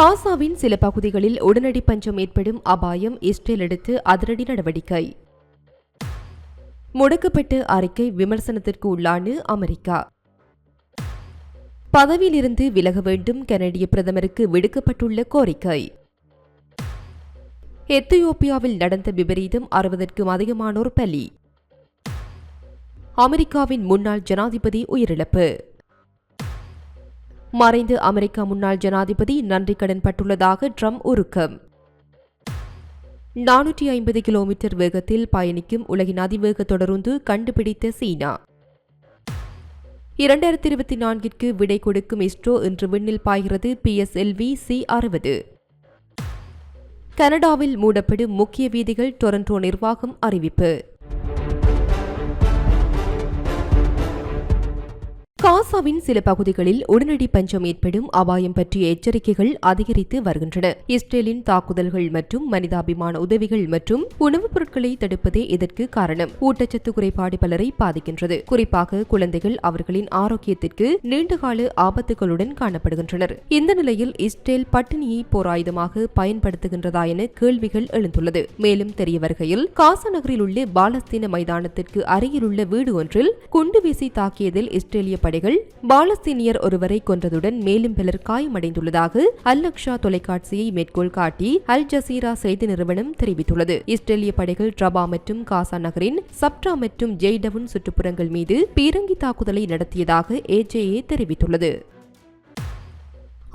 காசாவின் சில பகுதிகளில் உடனடி பஞ்சம் ஏற்படும் அபாயம் இஸ்ரேல் எடுத்து அதிரடி நடவடிக்கை. முடக்கப்பட்ட அறிக்கை விமர்சனத்திற்கு உள்ளான அமெரிக்கா. பதவியிலிருந்து விலக வேண்டும் கனடிய பிரதமருக்கு விடுக்கப்பட்டுள்ள கோரிக்கை. எத்தியோப்பியாவில் நடந்த விபரீதம் அறுபதற்கும் அதிகமானோர் பலி. அமெரிக்காவின் முன்னாள் ஜனாதிபதி உயிரிழப்பு. மறைந்த அமெரிக்கா முன்னாள் ஜனாதிபதி நன்றி கடன் பட்டுள்ளதாக ட்ரம்ப் உருக்கம் நானூற்றி ஐம்பது கிலோமீட்டர் வேகத்தில் பயணிக்கும் உலகின் அதிவேக தொடருந்து கண்டுபிடித்த சீனா. இரண்டாயிரத்தி இருபத்தி நான்கிற்கு விடை கொடுக்கும் இஸ்ரோ இன்று விண்ணில் பாய்கிறது பிஎஸ்எல்வி சி அறுபது. கனடாவில் மூடப்படும் முக்கிய வீதிகள் டொரண்டோ நிர்வாகம் அறிவிப்பு. காசாவின் சில பகுதிகளில் உடனடி பஞ்சம் ஏற்படும் அபாயம் பற்றிய எச்சரிக்கைகள் அதிகரித்து வருகின்றன. இஸ்ரேலின் தாக்குதல்கள் மற்றும் மனிதாபிமான உதவிகள் மற்றும் உணவுப் பொருட்களை தடுப்பதே இதற்கு காரணம். ஊட்டச்சத்து குறைபாடு பலரை பாதிக்கின்றது. குறிப்பாக குழந்தைகள் அவர்களின் ஆரோக்கியத்திற்கு நீண்டகால ஆபத்துகளுடன் காணப்படுகின்றனர். இந்த நிலையில் இஸ்ரேல் பட்டினியை போர் ஆயுதமாக பயன்படுத்துகின்றதா என கேள்விகள் எழுந்துள்ளது. மேலும் தெரிய வருகையில் காசா நகரில் உள்ள பாலஸ்தீன மைதானத்திற்கு அருகிலுள்ள வீடு ஒன்றில் குண்டு வீசி தாக்கியதில் இஸ்ரேலிய படைகள் பாலஸ்தீனியர் ஒருவரை கொன்றதுடன் மேலும் பலர் காயமடைந்துள்ளதாக அல் அக்ஷா தொலைக்காட்சியை மேற்கோள் காட்டி அல் ஜசீரா செய்தி நிறுவனம் தெரிவித்துள்ளது. இஸ்ரேலிய படைகள் ட்ரபா மற்றும் காசா நகரின் சப்ட்ரா மற்றும் ஜெய்டவுன் சுற்றுப்புறங்கள் மீது பீரங்கி தாக்குதலை நடத்தியதாக ஏஜேஏ தெரிவித்துள்ளது.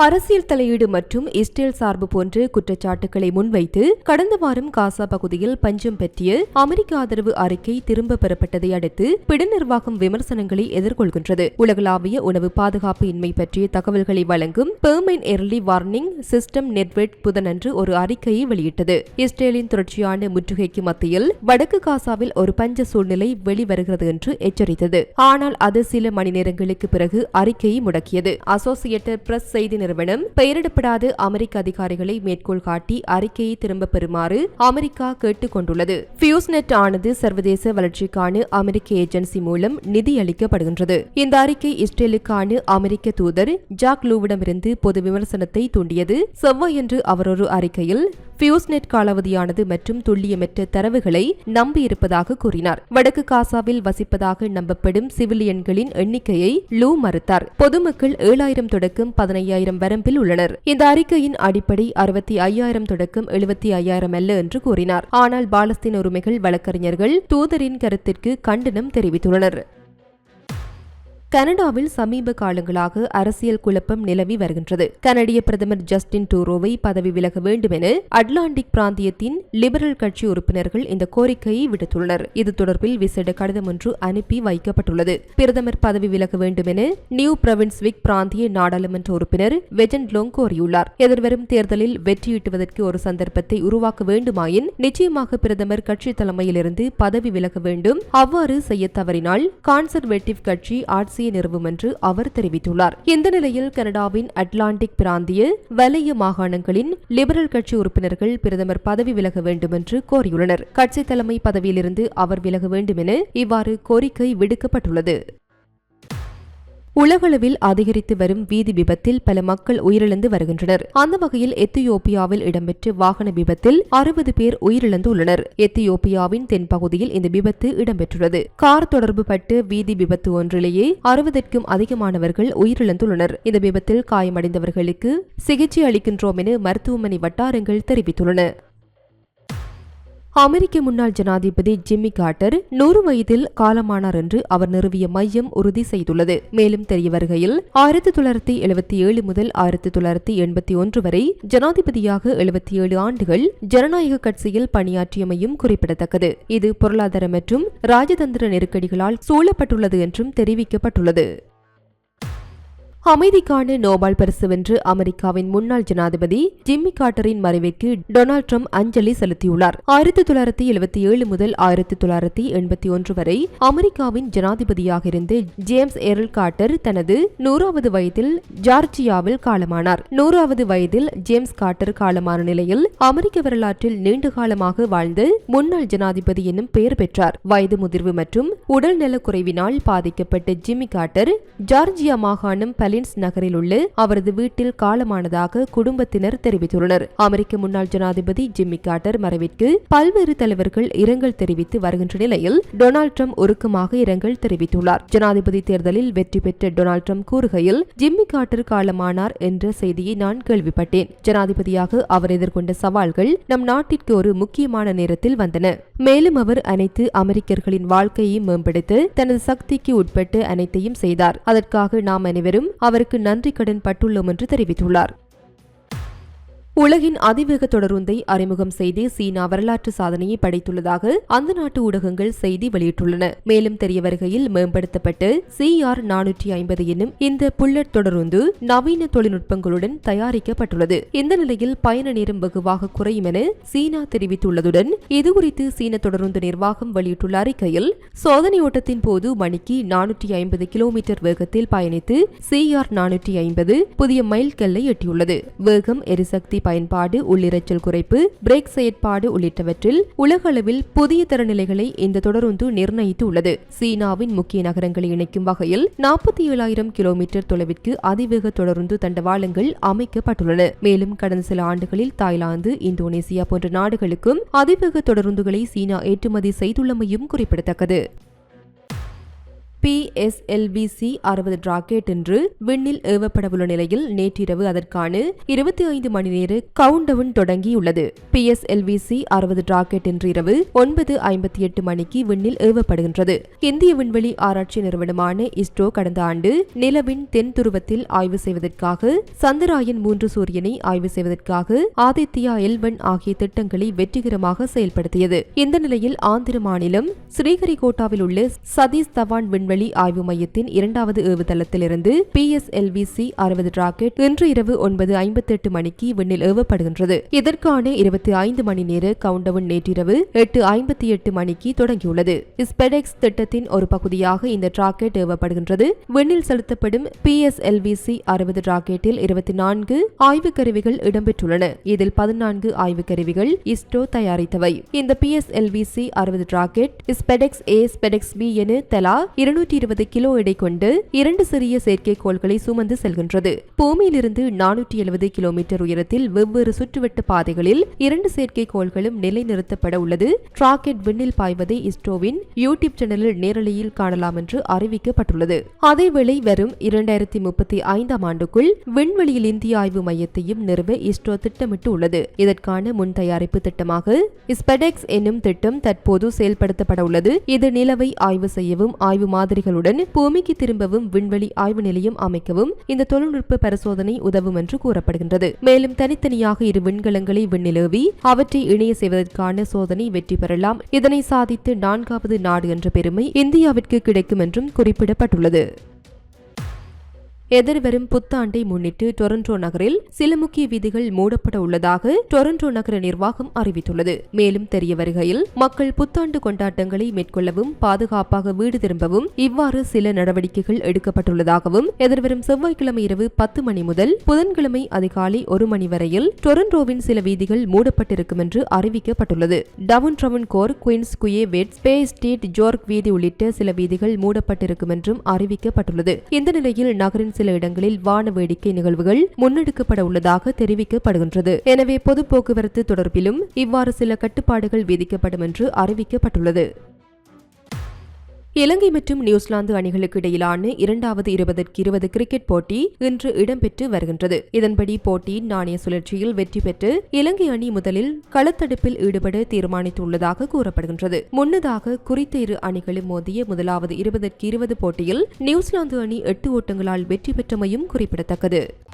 அரசியல் தலையீடு மற்றும் இஸ்ரேல் சார்பு போன்ற குற்றச்சாட்டுகளை முன்வைத்து கடந்த வாரம் காசா பகுதியில் பஞ்சம் பற்றிய அமெரிக்க ஆதரவு அறிக்கை திரும்ப பெறப்பட்டதை அடுத்து பிட நிர்வாகம் விமர்சனங்களை எதிர்கொள்கின்றது. உலகளாவிய உணவு பாதுகாப்பு இன்மை பற்றிய தகவல்களை வழங்கும் famine early warning system network புதனன்று ஒரு அறிக்கையை வெளியிட்டது. இஸ்ரேலின் தொடர்ச்சியான முற்றுகைக்கு மத்தியில் வடக்கு காசாவில் ஒரு பஞ்ச சூழ்நிலை வெளிவருகிறது என்று எச்சரித்தது. ஆனால் அது சில மணி நேரங்களுக்கு பிறகு அறிக்கையை முடக்கியது. அசோசியேட்டட் பிரஸ் செய்தி நிறுவனம் பெயரிடப்படாத அமெரிக்க அதிகாரிகளை மேற்கோள் காட்டி அறிக்கையை திரும்பப் பெறுமாறு அமெரிக்கா கேட்டுக் கொண்டுள்ளது. பியூஸ்நெட் ஆனது சர்வதேச வளர்ச்சிக்கான அமெரிக்க ஏஜென்சி மூலம் நிதி அளிக்கப்படுகின்றது. இந்த அறிக்கை இஸ்ரேலுக்கான அமெரிக்க தூதர் ஜாக் லூவிடமிருந்து பொது விமர்சனத்தை தூண்டியது. செவ்வாயன்று அவர் ஒரு அறிக்கையில் ஃபியூஸ்நெட் காலாவதியானது மற்றும் துல்லியமற்ற தரவுகளை நம்பியிருப்பதாக கூறினார். வடக்கு காசாவில் வசிப்பதாக நம்பப்படும் சிவிலியன்களின் எண்ணிக்கையை லூ மறுத்தார். பொதுமக்கள் ஏழாயிரம் தொடக்கம் பதினையாயிரம் வரம்பில் உள்ளனர். இந்த அறிக்கையின் அடிப்படை அறுபத்தி ஐயாயிரம் தொடக்கம் எழுபத்தி ஐயாயிரம் அல்ல என்று கூறினார். ஆனால் பாலஸ்தீன உரிமைகள் வழக்கறிஞர்கள் தூதரின் கருத்திற்கு கண்டனம் தெரிவித்துள்ளனர். கனடாவில் சமீப காலங்களாக அரசியல் குழப்பம் நிலவி வருகின்றது. கனடிய பிரதமர் ஜஸ்டின் டூரோவை பதவி விலக வேண்டும் என அட்லாண்டிக் பிராந்தியத்தின் லிபரல் கட்சி உறுப்பினர்கள் இந்த கோரிக்கையை விடுத்துள்ளனர். இது தொடர்பில் விசேட கடிதம் ஒன்று அனுப்பி வைக்கப்பட்டுள்ளது. பிரதமர் பதவி விலக வேண்டும் என நியூ பிரவின்ஸ்விக் பிராந்திய நாடாளுமன்ற உறுப்பினர் வெஜன் லோங் கோரியுள்ளார். எதிர்வரும் தேர்தலில் வெற்றியீட்டுவதற்கு ஒரு சந்தர்ப்பத்தை உருவாக்க வேண்டுமாயின் நிச்சயமாக பிரதமர் கட்சி தலைமையிலிருந்து பதவி விலக வேண்டும். அவ்வாறு செய்ய தவறினால் கான்சர்வேட்டிவ் கட்சி ஆட்சியை நிறுவும் என்று அவர் தெரிவித்துள்ளார். இந்த நிலையில் கனடாவின் அட்லாண்டிக் பிராந்திய வலைய மாகாணங்களின் லிபரல் கட்சி உறுப்பினர்கள் பிரதமர் பதவி விலக வேண்டும் என்று கோரியுள்ளனர். கட்சி தலைமை பதவியிலிருந்து அவர் விலக வேண்டும் என இவ்வாறு கோரிக்கை விடுக்கப்பட்டுள்ளது. உலகளவில் அதிகரித்து வரும் வீதி விபத்தில் பல மக்கள் உயிரிழந்து வருகின்றனர். அந்த வகையில் எத்தியோப்பியாவில் இடம்பெற்ற வாகன விபத்தில் அறுபது பேர் உயிரிழந்துள்ளனர். எத்தியோப்பியாவின் தென்பகுதியில் இந்த விபத்து இடம்பெற்றுள்ளது. கார் தொடர்பு பட்டு வீதி விபத்து ஒன்றிலேயே அறுபதற்கும் அதிகமானவர்கள் உயிரிழந்துள்ளனர். இந்த விபத்தில் காயமடைந்தவர்களுக்கு சிகிச்சை அளிக்கின்றோம் என மருத்துவமனை வட்டாரங்கள் தெரிவித்துள்ளன. அமெரிக்க முன்னாள் ஜனாதிபதி ஜிம்மி கார்ட்டர் நூறு வயதில் காலமானார் என்று அவர் நிறுவிய மையம் உறுதி செய்துள்ளது. மேலும் தெரிய வருகையில் ஆயிரத்தி தொள்ளாயிரத்தி எழுபத்தி ஏழு முதல் ஆயிரத்தி தொள்ளாயிரத்தி எண்பத்தி ஒன்று வரை ஜனாதிபதியாக எழுபத்தி ஏழு ஆண்டுகள் ஜனநாயக கட்சியில் பணியாற்றியமையும் குறிப்பிடத்தக்கது. இது பொருளாதார மற்றும் ராஜதந்திர நெருக்கடிகளால் சூழப்பட்டுள்ளது என்றும் தெரிவிக்கப்பட்டுள்ளது. அமைதிக்கான நோபல் பரிசு வென்று அமெரிக்காவின் முன்னாள் ஜனாதிபதி ஜிம்மி கார்டரின் மறைவிற்கு டொனால்ட் ட்ரம்ப் அஞ்சலி செலுத்தியுள்ளார். ஆயிரத்தி தொள்ளாயிரத்தி எழுபத்தி ஏழு முதல் ஆயிரத்தி தொள்ளாயிரத்தி எண்பத்தி ஒன்று வரை அமெரிக்காவின் ஜனாதிபதியாக இருந்து ஜேம்ஸ் எரல் கார்டர் தனது நூறாவது வயதில் ஜார்ஜியாவில் காலமானார். நூறாவது வயதில் ஜேம்ஸ் கார்டர் காலமான நிலையில் அமெரிக்க வரலாற்றில் நீண்ட காலமாக வாழ்ந்து முன்னாள் ஜனாதிபதி என்னும் பெயர் பெற்றார். வயது முதிர்வு மற்றும் உடல் நலக்குறைவினால் பாதிக்கப்பட்ட ஜிம்மி கார்டர் ஜார்ஜியா மாகாணம் பல ஒர்லின்ஸ் நகரில் உள்ள அவரது வீட்டில் காலமானதாக குடும்பத்தினர் தெரிவித்துள்ளனர். அமெரிக்க முன்னாள் ஜனாதிபதி ஜிம்மி கார்டர் மறைவிற்கு பல்வேறு தலைவர்கள் இரங்கல் தெரிவித்து வருகின்ற நிலையில் டொனால்ட் ட்ரம்ப் உருக்கமாக இரங்கல் தெரிவித்துள்ளார். ஜனாதிபதி தேர்தலில் வெற்றி பெற்ற டொனால்ட் ட்ரம்ப் கூறுகையில் ஜிம்மி கார்டர் காலமானார் என்ற செய்தியை நான் கேள்விப்பட்டேன். ஜனாதிபதியாக அவர் எதிர்கொண்ட சவால்கள் நம் நாட்டிற்கு ஒரு முக்கியமான நேரத்தில் வந்தன. மேலும் அவர் அனைத்து அமெரிக்கர்களின் வாழ்க்கையை மேம்படுத்த தனது சக்திக்கு உட்பட்டு அனைத்தையும் செய்தார். அதற்காக நாம் அனைவரும் அவருக்கு நன்றி கடன் பட்டுள்ளோம் என்று தெரிவித்துள்ளார். உலகின் அதிவேக தொடருந்தை அறிமுகம் செய்து சீனா வரலாற்று சாதனையை படைத்துள்ளதாக அந்த நாட்டு ஊடகங்கள் செய்தி வெளியிட்டுள்ளன. மேலும் தெரிய வருகையில் மேம்படுத்தப்பட்டு சிஆர் நானூற்றி ஐம்பது என்னும் இந்த புல்லட் தொடருந்து நவீன தொழில்நுட்பங்களுடன் தயாரிக்கப்பட்டுள்ளது. இந்த நிலையில் பயண நேரம் வெகுவாக குறையும் என சீனா தெரிவித்துள்ளதுடன் இதுகுறித்து சீன தொடருந்து நிர்வாகம் வெளியிட்டுள்ள அறிக்கையில் சோதனை ஓட்டத்தின் போது மணிக்கு நானூற்றி ஐம்பது கிலோமீட்டர் வேகத்தில் பயணித்து சி ஆர் நானூற்றி ஐம்பது புதிய மைல் கல்லை எட்டியுள்ளது. வேகம் எரிசக்தி பயன்பாடு உள்ளிரைச்சல் குறைப்பு பிரேக் செயற்பாடு உள்ளிட்டவற்றில் உலகளவில் புதிய தரநிலைகளை இந்த தொடருந்து நிர்ணயித்து உள்ளது சீனாவின் முக்கிய நகரங்களை இணைக்கும் வகையில் நாற்பத்தி ஏழாயிரம் கிலோமீட்டர் தொலைவிற்கு அதிவேக தொடருந்து தண்டவாளங்கள் அமைக்கப்பட்டுள்ளன. மேலும் கடந்த சில ஆண்டுகளில் தாய்லாந்து இந்தோனேசியா போன்ற நாடுகளுக்கும் அதிவேக தொடருந்துகளை சீனா ஏற்றுமதி செய்துள்ளமையும் குறிப்பிடத்தக்கது. பிஎஸ்எல்விசி அறுபது ராக்கெட் என்று விண்ணில் ஏவப்படவுள்ள நிலையில் நேற்றிரவு அதற்கான இருபத்தி ஐந்து மணி நேர கவுண்டவுன் தொடங்கியுள்ளது. பிஎஸ்எல்விசி அறுபது ராக்கெட் இன்று இரவு ஒன்பது ஐம்பத்தி எட்டு மணிக்கு விண்ணில் ஏவப்படுகின்றது. இந்திய விண்வெளி ஆராய்ச்சி நிறுவனமான இஸ்ரோ கடந்த ஆண்டு நிலவின் தென் துருவத்தில் ஆய்வு செய்வதற்காக சந்திராயன் மூன்று சூரியனை ஆய்வு செய்வதற்காக ஆதித்யா எல்வன் ஆகிய திட்டங்களை வெற்றிகரமாக செயல்படுத்தியது. இந்த நிலையில் ஆந்திர மாநிலம் ஸ்ரீஹரிகோட்டாவில் உள்ள சதீஷ் தவான் விண்வெளி விண்வெளி ஆய்வு மையத்தின் இரண்டாவது ஏவுதளத்திலிருந்து பி எஸ் எல்விசி அறுபது ராக்கெட் இன்று இரவு ஒன்பது ஐம்பத்தி எட்டு மணிக்கு விண்ணில் ஏவப்படுகின்றது. இதற்கான இருபத்தி ஐந்து மணி நேர கவுண்டவுன் நேற்றிரவு எட்டு ஐம்பத்தி எட்டு மணிக்கு தொடங்கியுள்ளது. ஸ்பெடெக்ஸ் திட்டத்தின் ஒரு பகுதியாக இந்த ராக்கெட் ஏவப்படுகின்றது. விண்ணில் செலுத்தப்படும் பி எஸ் எல்விசி அறுபது ராக்கெட்டில் இருபத்தி நான்கு ஆய்வு கருவிகள் இடம்பெற்றுள்ளன. இதில் பதினான்கு ஆய்வு கருவிகள் இஸ்ரோ தயாரித்தவை. இந்த பி எஸ் எல்விசி அறுபது rocket SpaDeX A SpaDeX B என தலா எழுநூற்றி இருபது கிலோ எடை கொண்டு இரண்டு சிறிய செயற்கைக்கோள்களை சுமந்து செல்கின்றது. பூமியிலிருந்து நானூற்றி எழுபது கிலோமீட்டர் உயரத்தில் வெவ்வேறு சுற்றுவட்ட பாதைகளில் இரண்டு செயற்கைக்கோள்களும் நிலைநிறுத்தப்பட உள்ளது. ராக்கெட் விண்ணில் பாய்வதை இஸ்ரோவின் யூடியூப் சேனலில் நேரலையில் காணலாம் என்று அறிவிக்கப்பட்டுள்ளது. அதேவேளை வரும் இரண்டாயிரத்தி முப்பத்தி ஐந்தாம் ஆண்டுக்குள் விண்வெளியில் இந்திய ஆய்வு மையத்தையும் நிறுவ இஸ்ரோ திட்டமிட்டு உள்ளது. இதற்கான முன் தயாரிப்பு திட்டமாக ஸ்பெடெக்ஸ் என்னும் திட்டம் தற்போது செயல்படுத்தப்பட உள்ளது. இது நிலவை ஆய்வு செய்யவும் ஆய்வு மாதிரிகளுடன் பூமிக்கு திரும்பவும் விண்வெளி ஆய்வு நிலையம் அமைக்கவும் இந்த தொழில்நுட்ப பரிசோதனை உதவும் என்று கூறப்படுகின்றது. மேலும் தனித்தனியாக இரு விண்கலங்களை விண்ணிலவி அவற்றை இணைய செய்வதற்கான சோதனை வெற்றி பெறலாம். இதனை சாதித்து நான்காவது நாடு என்ற பெருமை இந்தியாவிற்கு கிடைக்கும் என்றும் குறிப்பிடப்பட்டுள்ளது. எதிர்வரும் புத்தாண்டை முன்னிட்டு டொரண்டோ நகரில் சில முக்கிய வீதிகள் மூடப்பட உள்ளதாக டொரண்டோ நகர நிர்வாகம் அறிவித்துள்ளது. மேலும் தெரிய வருகையில் மக்கள் புத்தாண்டு கொண்டாட்டங்களை மேற்கொள்ளவும் பாதுகாப்பாக வீடு திரும்பவும் இவ்வாறு சில நடவடிக்கைகள் எடுக்கப்பட்டுள்ளதாகவும் எதிர்வரும் செவ்வாய்க்கிழமை இரவு பத்து மணி முதல் புதன்கிழமை அதிகாலை ஒரு மணி வரையில் டொரண்டோவின் சில வீதிகள் மூடப்பட்டிருக்கும் என்று அறிவிக்கப்பட்டுள்ளது. Downtown Toronto core Queens Quay West ஸ்பே street York வீதி உள்ளிட்ட சில வீதிகள் மூடப்பட்டிருக்கும் என்றும் அறிவிக்கப்பட்டுள்ளது. இந்த நிலையில் நகரின் சில இடங்களில் வான வேடிக்கை நிகழ்வுகள் முன்னெடுக்கப்பட உள்ளதாக தெரிவிக்கப்படுகின்றது. எனவே பொது போக்குவரத்து தொடர்பிலும் இவ்வாறு சில கட்டுப்பாடுகள் விதிக்கப்படும் என்று அறிவிக்கப்பட்டுள்ளது. இலங்கை மற்றும் நியூசிலாந்து அணிகளுக்கு இடையிலான இரண்டாவது இருபதற்கு இருபது கிரிக்கெட் போட்டி இன்று இடம்பெற்று வருகின்றது. இதன்படி போட்டியின் நாணய சுழற்சியில் வெற்றி பெற்று இலங்கை அணி முதலில் களத்தடுப்பில் ஈடுபட தீர்மானித்துள்ளதாக கூறப்படுகின்றது. முன்னதாக குறித்த இரு அணிகளும் மோதிய முதலாவது இருபதற்கு இருபது போட்டியில் நியூசிலாந்து அணி எட்டு ஓட்டங்களால் வெற்றி பெற்றமையும் குறிப்பிடத்தக்கது.